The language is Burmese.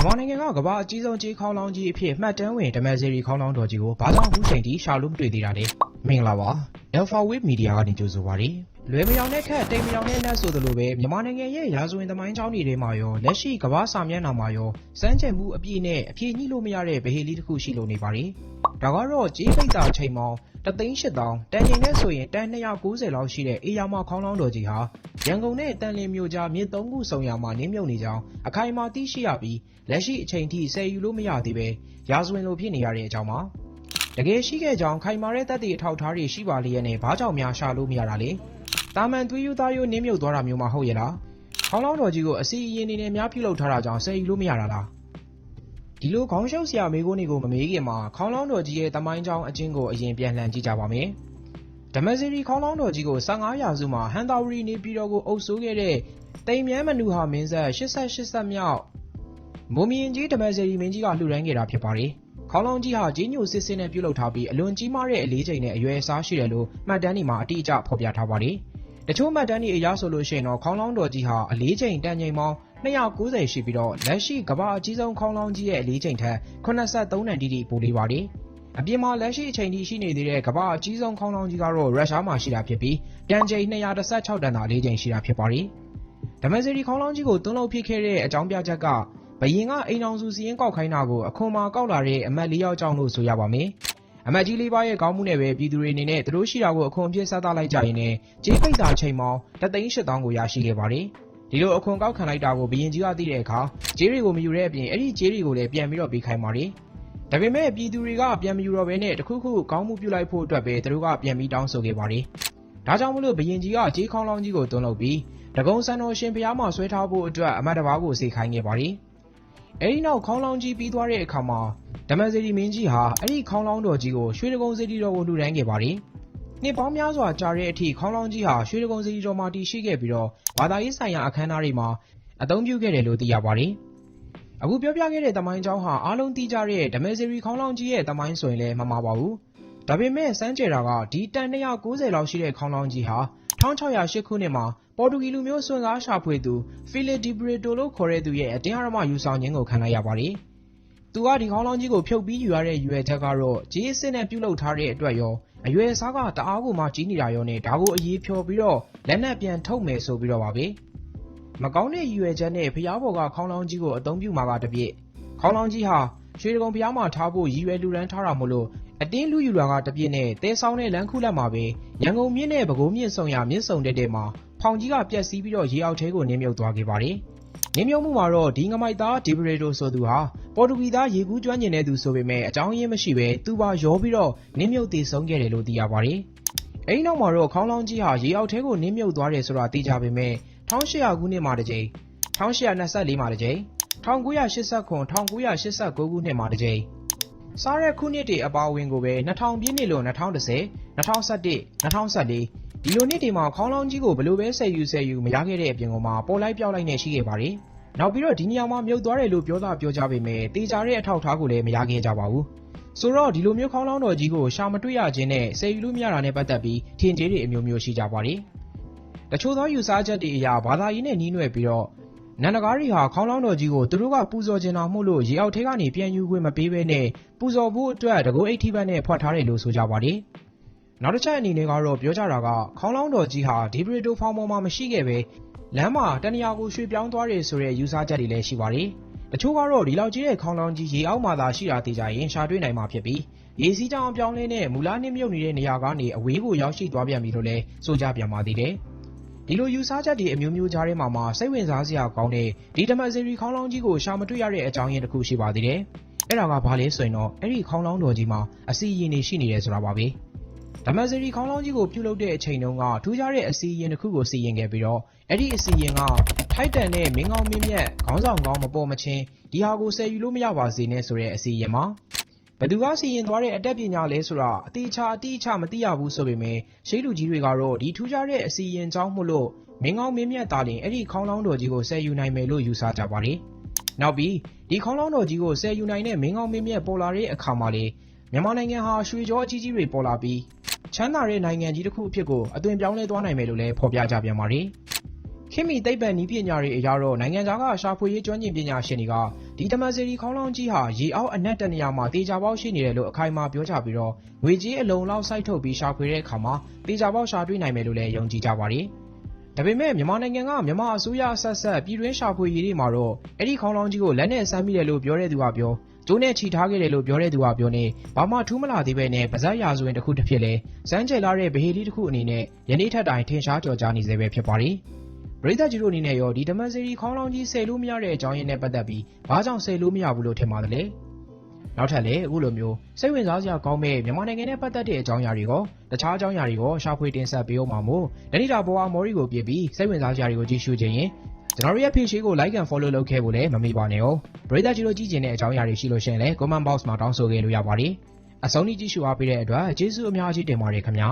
မြန်မာနိုင်ငံကကမ္ဘာအကြီးဆုံးကြေးခေါင်းလောင်းကြီးအဖြစ်မှတ်တမ်းဝင်ဓမ္မစေရီခေါင်းလောင်းတော်ကြီးကိုဘာကြောင့်အခုချိန်ထိရှာလို့မတွေ့သေးတာလဲမင်္ဂလာပါ Alpha Wave Media ကနေကြိုဆိုပါရစေလွယ်မယောင်တဲ့ခက်တိမ်မယောင်တဲ့လက်ဆိုသလိုပဲမြန်မာနိုင်ငံရဲ့ရာဇဝင်သမိုင်းကြောင်းတွေထဲမှာရောလက်ရှိကမ္ဘာစာမျက်နှာမှာရောစမ်းကြံမှုအပြည့်နဲ့အပြည့်ညှိလို့မရတဲ့ဗဟေလီတစ်ခုရှိလို့နေပါတယ် ဒါကတော့ကြေးပိတ်တာချိန်ပေါင်းတသိန်း၈တောင်တန်ချိန်နဲ့ဆိုရင်တန်290လောက်ရှိတဲ့အေယာမခေါင်းလောင်းတော်ကြီးဟာရန်ကုန်နဲ့တန်လင်းမြို့ကြားမြစ်သုံးခုဆုံရာမှာနင်းမြုပ်နေကြောင်းအခိုင်အမာသိရှိရပြီးလက်ရှိအချိန်ထိဆယ်ယူလို့မရသေးပဲရာဇဝင်လိုဖြစ်နေရတဲ့အကြောင်းပါတကယ်ရှိခဲ့ကြောင်းခိုင်မာတဲ့တပ်တွေအထောက်အထားတွေရှိပါလျက်နဲ့ဘာကြောင့်များရှာလို့မရတာလဲတာမန်သွေးယူသားရိုးနင်းမြုပ်သွားတာမျိုးမှဟုတ်ရဲ့လားခေါင်းလောင်းတော်ကြီးကိုအစီအရင်နေနဲ့များပြုလုပ်ထားတာကြောင့်ဆယ်ယူလို့မရတာလား ဒီလိုခေါင်းရှုပ်စရာမေးခွန်းတွေကိုမမေးခင်မှာခေါင်းလောင်းတော်ကြီးရဲ့တမိုင်းကြောင်းအချင်းကိုအရင်ပြန်လှန်ကြည့်ကြပါမယ်ဓမ္မစီရီခေါင်းလောင်းတော်ကြီးကို15ရာစုမှာဟန်တာဝရီနေပြည်တော်ကိုအုပ်စိုးခဲ့တဲ့တိမ်မြန်းမနူဟာမင်းဆက်88ဆက်မြောက်မုံမြင့်ကြီးဓမ္မစီရီမင်းကြီးကလှူဒန်းခဲ့တာဖြစ်ပါတယ်ခေါင်းလောင်းကြီးဟာဂျင်းညိုစစ်စစ်နဲ့ပြုလုပ်ထားပြီးအလွန်ကြီးမားတဲ့အလေးချိန်နဲ့အရွယ်အစားရှိတယ်လို့မှတ်တမ်းတွေမှာအတိအကျဖော်ပြထားပါတယ်တချို့မှတ်တမ်းတွေအရဆိုလို့ရှိရင်တော့ခေါင်းလောင်းတော်ကြီးဟာအလေးချိန်တန်ချိန်ပေါင်း 290 ရှိပြီးတော့လက်ရှိကမ္ဘာအကြီးဆုံးခေါင်းလောင်းကြီးရဲ့အလေးချိန်ထက်83တန်တိတိပိုလေးပါတယ်။အပြင်မှာလက်ရှိအချိန်ထိရှိနေသေးတဲ့ကမ္ဘာအကြီးဆုံးခေါင်းလောင်းကြီးကတော့ရုရှားမှာရှိတာဖြစ်ပြီးတန်ချိန်216တန်သာအလေးချိန်ရှိတာဖြစ်ပါတယ်။ဓမ္မစီရီခေါင်းလောင်းကြီးကိုသွန်းလုပ်ဖြစ်ခဲ့တဲ့အကြောင်းပြချက်ကဘယင်ကအိမ်အောင်စုစီရင်ကောက်ခိုင်းတာကိုအခွန်မှာကောက်လာတဲ့အမတ်၄ယောက်ကြောင့်လို့ဆိုရပါမယ်။အမတ်ကြီးလေးပါးရဲ့ခေါင်းမှုနဲ့ပဲပြည်သူတွေအနေနဲ့သူတို့ရှိတာကိုအခွန်အဖြစ်ဆက်သလိုက်ကြရင်လည်းကြေးပိတ်တာချိန်ပေါင်း3,800ကိုရရှိခဲ့ပါတယ်။ ဒီလိုအခွန်ကောက်ခံလိုက်တာကိုဘယင်ကြီးကသိတဲ့အခါကြေးတွေကိုမယူတဲ့အပြင်အဲ့ဒီကြေးတွေကိုလည်းပြန်ပြီးတော့ပေးခိုင်းပါတယ်။ဒါပေမဲ့ပြည်သူတွေကပြန်မယူတော့ဘဲနဲ့တခုခုခေါင်းမှုပြုလိုက်ဖို့အတွက်ပဲသူတို့ကပြန်ပြီးတောင်းဆိုခဲ့ပါတယ်။ဒါကြောင့်မလို့ဘယင်ကြီးကကြေးခေါင်းလောင်းကြီးကိုတွန်းလုပ်ပြီးတကုံစံတော်ရှင်ဖျားမှာဆွဲထားဖို့အတွက်အမတ်တစ်ပါးကိုစေခိုင်းခဲ့ပါတယ်။အဲဒီနောက်ခေါင်းလောင်းကြီးပြီးသွားတဲ့အခါမှာဓမ္မစေတီမင်းကြီးဟာအဲ့ဒီခေါင်းလောင်းတော်ကြီးကိုရွှေတကုံစေတီတော်ကိုလှူဒန်းခဲ့ပါတယ်။ နှစ်ပေါင်းများစွာကြာတဲ့အထိ ခေါင်းလောင်းကြီးဟာ ရွှေတကုံစေတီတော်မှာ တည်ရှိခဲ့ပြီးတော့ ဘာသာရေးဆိုင်ရာ အခမ်းအနားတွေမှာ အသုံးပြုခဲ့တယ်လို့ သိရပါတယ်။အခုပြောပြခဲ့တဲ့တမိုင်းကျောင်းဟာ အားလုံးသိကြတဲ့ဓမ္မစေတီခေါင်းလောင်းကြီးရဲ့တမိုင်းဆိုရင်လည်း မမှားပါဘူး။ဒါပေမဲ့ စမ်းကြယ်တာက ဒီတန်290လောက်ရှိတဲ့ ခေါင်းလောင်းကြီးဟာ1608ခုနှစ်မှာ ပေါ်တူဂီလူမျိုး စွန့်စားရှာဖွေသူဖီလစ်ဒီဘရီတိုလို့ခေါ်တဲ့သူရဲ့ အတင်းအဓမ္မယူဆောင်ခြင်းကို ခံလိုက်ရပါတယ်။ သူက ဒီခေါင်းလောင်းကြီးကို ဖြုတ်ပြီးယူရတဲ့ရွယ်ချက်ကတော့ဂျေးစစ်နဲ့ ပြုတ်လုထားတဲ့အတွက်ရော အရွယ်စားက တအားကိုမှကြီးနေတာရောနဲ့ ဒါကို အရေးဖြော်ပြီးတော့ လက်နက်ပြန်ထုတ်မယ်ဆိုပြီးတော့ပါပဲ။မကောင်းတဲ့ရွယ်ချက်နဲ့ဖျားဘော်က ခေါင်းလောင်းကြီးကို အသုံးပြုမှာကတပြည့်ခေါင်းလောင်းကြီးဟာ ရွှေတကုံဖျားမှာထားဖို့ ရည်ရွယ်လူရန်ထားတာမို့လို့အတင်းလူယူလာကတပြည့်နဲ့တဲဆောင်တဲ့ လမ်းခုလက်မှာပဲ ရန်ကုန်မြစ်နဲ့ ပဲခူးမြစ်ဆုံရမြစ်ဆုံတဲ့တဲ့မှာ ဖောင်ကြီးကပြက်စီးပြီးတော့ ရေအောက်ထဲကိုနင်းမြုပ်သွားခဲ့ပါတယ်။ နင်းမြုပ်မှုမှာတော့ ဒီငမိုက်သားဒီဘရီတိုဆိုသူဟာ ပေါ်တူဂီသား ရေကူးကျွမ်းကျင်တဲ့သူဆိုပေမဲ့အကြောင်းရင်းမရှိပဲသူပါရောပြီးတော့နင်းမြုပ်တည်ဆုံးခဲ့တယ်လို့ သိရပါတယ်။အဲဒီနောက်မှာတော့ ခေါင်းလောင်းကြီးဟာ ရေအောက်ထဲကိုနင်းမြုပ်သွားတယ်ဆိုတာသိကြပေမဲ့1800ခုနှစ်မှာတစ်ကြိမ်1824မှာတစ်ကြိမ်1989 1989ခုနှစ်မှာတစ်ကြိမ်စားတဲ့ခုနှစ်တွေအပါအဝင်ကိုပဲ2000ပြည့်နှစ်လို့2010 2011 2014 ဒီလိုနှစ်တွေမှာခေါင်းလောင်းကြီးကိုဘယ်လိုပဲဆယ်ယူဆယ်ယူမရခဲ့တဲ့အပြင်ကမှပေါ်လိုက်ပြောက်လိုက်နဲ့ရှိခဲ့ပါတယ်။နောက်ပြီးတော့ဒီနေရာမှာမြုပ်သွားတယ်လို့ပြောတာပြောကြပေမဲ့တေချာတဲ့အထောက်အထားကိုလည်းမရခဲ့ကြပါဘူး။ဆိုတော့ဒီလိုမျိုးခေါင်းလောင်းတော်ကြီးကိုရှာမတွေ့ရခြင်းနဲ့ဆယ်ယူလို့မရတာနဲ့ပတ်သက်ပြီးထင်ကြေးတွေအမျိုးမျိုးရှိကြပါတယ်။တချို့သောယူဆချက်တွေအရဘာသာရေးနဲ့နှီးနွယ်ပြီးတော့နန္ဒကားတွေဟာခေါင်းလောင်းတော်ကြီးကိုသူတို့ကပူဇော်ကျင်တော်မှုလို့ရေအောက်ထဲကနေပြန်ယူခွင့်မပေးဘဲနဲ့ပူဇော်ဖို့အတွက်တကုတ်အိတ်ထိပတ်နဲ့ဖွက်ထားတယ်လို့ဆိုကြပါတယ်။ နောက်တစ်ချက်အနေနဲ့ကတော့ပြောကြတာကခေါင်းလောင်းတော်ကြီးဟာဒီဘရီတိုဖောင်ပေါ်မှာမရှိခဲ့ပဲလမ်းမှာတနေရာကိုရွှေ့ပြောင်းသွားတယ်ဆိုတဲ့ယူဆချက်တွေလည်းရှိပါတယ်။တချို့ကတော့ဒီလောက်ကြီးတဲ့ခေါင်းလောင်းကြီးရေအောက်မှာသာရှိတာသိကြရင်ရှာတွေ့နိုင်မှာဖြစ်ပြီးရေစီးကြောင်ပြောင်းလဲနဲ့မူလာနှင်းမြုပ်နေတဲ့နေရာကနေအဝေးကိုရောက်ရှိသွားပြန်ပြီလို့လည်းဆိုကြပြန်ပါသေးတယ်။ဒီလိုယူဆချက်တွေအမျိုးမျိုးကြားထဲမှာမှစိတ်ဝင်စားစရာကောင်းတဲ့ဒီဓမ္မစေရီခေါင်းလောင်းကြီးကိုရှာမတွေ့ရတဲ့အကြောင်းရင်းတစ်ခုရှိပါသေးတယ်။အဲ့ဒါကဘာလဲဆိုရင်တော့အဲ့ဒီခေါင်းလောင်းတော်ကြီးမှာအစီအရင်တွေရှိနေတယ်ဆိုတာပါပဲ။ ဓမ္မစေရီခေါင်းလောင်းကြီးကို ပြုလုပ်တဲ့အချိန်တုန်းက ထူးခြားတဲ့အစီအရင်တစ်ခုကို စီရင်ခဲ့ပြီးတော့ အဲ့ဒီအစီအရင်က ထိုက်တန်တဲ့ မင်းကောင်းမင်းမြတ် ခေါင်းဆောင်ကောင်း မပေါ်မချင်း ဒီဟာကို ဆယ်ယူလို့မရပါစေနဲ့ဆိုတဲ့ အစီအရင်မှာဘသူက စီရင်သွားတဲ့ အတက်ပညာလဲဆိုတာအတိအချာ အတိအချမသိရဘူးဆိုပေမဲ့ရှိလူကြီးတွေကတော့ ဒီထူးခြားတဲ့အစီရင်ကြောင်းမို့လို့ မင်းကောင်းမင်းမြတ်သားလင် အဲ့ဒီခေါင်းလောင်းတော်ကြီးကို ဆယ်ယူနိုင်မယ်လို့ ယူဆကြပါတယ်။နောက်ပြီး ဒီခေါင်းလောင်းတော်ကြီးကို ဆယ်ယူနိုင်တဲ့ မင်းကောင်းမင်းမြတ် ပေါ်လာတဲ့အခါမှာလေမြန်မာနိုင်ငံဟာ ရွှေကြောအကြီးကြီးတွေ ပေါ်လာပြီး ချမ်းသာတဲ့နိုင်ငံကြီးတစ်ခုအဖြစ်ကိုအသွင်ပြောင်းလဲသွားနိုင်မယ်လို့လည်းဖော်ပြကြပြန်ပါတယ်။ခင်မီသိပ္ပံနည်းပညာတွေအရတော့နိုင်ငံခြားကရှာဖွေရေးကျွမ်းကျင်ပညာရှင်တွေကဒီဒီတမန်စီရီခေါင်းလောင်းကြီးဟာရေအောက်အနက်တနေရာမှာတေချာပေါက်ရှိနေတယ်လို့အခိုင်အမာပြောကြပြီးတော့ငွေကြီးအလုံးလောက်စိုက်ထုတ်ပြီးရှာဖွေတဲ့အခါမှာတေချာပေါက်ရှာတွေ့နိုင်မယ်လို့လည်းယုံကြည်ကြပါတယ်။ဒါပေမဲ့မြန်မာနိုင်ငံကမြန်မာအစိုးရဆက်ဆက်ပြည်တွင်းရှာဖွေရေးတွေမှာတော့အဲ့ဒီခေါင်းလောင်းကြီးကိုလက်နဲ့ဆမ်းမိတယ်လို့ပြောတဲ့သူကပြော ကျိုးနဲ့ချီထားခဲ့တယ်လို့ပြောတဲ့သူကပြောနေဘာမှထူးမလာသေးပဲနဲ့ဗဇက်ရာဇဝင်တစ်ခုတစ်ဖြစ်လဲစမ်းကြယ်လာတဲ့ဗဟေလိတစ်ခုအနေနဲ့ယနေ့ထက်တိုင်ထင်ရှားကြော်ကြားနေစေပဲဖြစ်ပါတယ်။ပရိသတ်ကြီးတို့အနေနဲ့ရောဒီဓမ္မစီရီခေါင်းလောင်းကြီးဆယ်လို့မရတဲ့အကြောင်းရင်းနဲ့ပတ်သက်ပြီးဘာကြောင့်ဆယ်လို့မရဘူးလို့ထင်ပါတယ်လဲ။နောက်ထပ်လည်းအခုလိုမျိုးစိတ်ဝင်စားစရာကောင်းမဲ့မြန်မာနိုင်ငံနဲ့ပတ်သက်တဲ့အကြောင်းအရာတွေကတခြားအကြောင်းအရာတွေကရှာဖွေတင်ဆက်ပေးအောင်မှာမို့ဒဏိတာဘောအားမော်ရီကိုပြပြီးစိတ်ဝင်စားစရာတွေကိုကြည့်ရှုခြင်းရင် ကျွန်တော်တို့ရဲ့ page ကို like and follow လုပ်ခဲ့ဖို့လည်းမမေ့ပါနဲ့哦ပရိသတ်ကြီးတို့ကြည့်ကျင်တဲ့အကြောင်းအရာတွေရှိလို့ရှိရင်လည်း comment box မှာတောင်းဆိုခဲ့လို့ရပါတယ်အဆုံးထိကြည့်ရှုအားပေးတဲ့အတွက်ကျေးဇူးအများကြီးတင်ပါတယ်ခင်ဗျာ